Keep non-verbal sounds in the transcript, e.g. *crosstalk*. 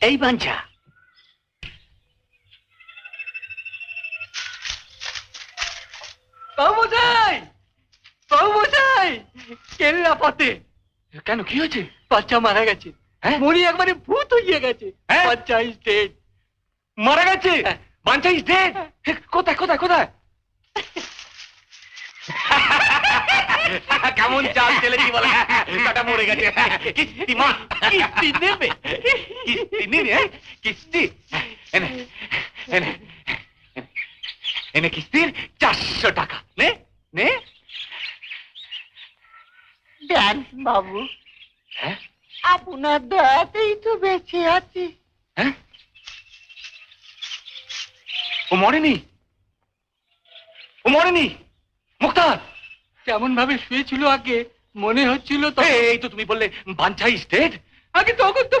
এই বাঞ্ছা। কেল্লা পথে। কেন কি হয়েছে? বাচ্চা মারা গেছে। হ্যাঁ? মরি একবারে ভূত হয়ে গেছে। হ্যাঁ? বাচ্চা স্টেট মারা গেছে। বাঞ্চা ইজ ডেড কোথায় কোথায় কোথায়? *laughs* কেমন চাল চলেছি বলে কাটা মরে গেছে। কিস্তি মা কিস্তি নেবে। কিস্তি নিবি হ্যাঁ? কিস্তি। এনে এনে এনে কিস্তির চারশো টাকা। নে নে। দেন বাবু। হ্যাঁ? আপনার দয়াতেই তো বেঁচে আছি। হ্যাঁ? ও মরেনি। ও মরেনি। মুক্তার! কেমন ভাবে শুয়েছিল আগে মনে হচ্ছিল তো এই তো তুমি বললে বাঞ্ছাই স্টেট আগে তখন তো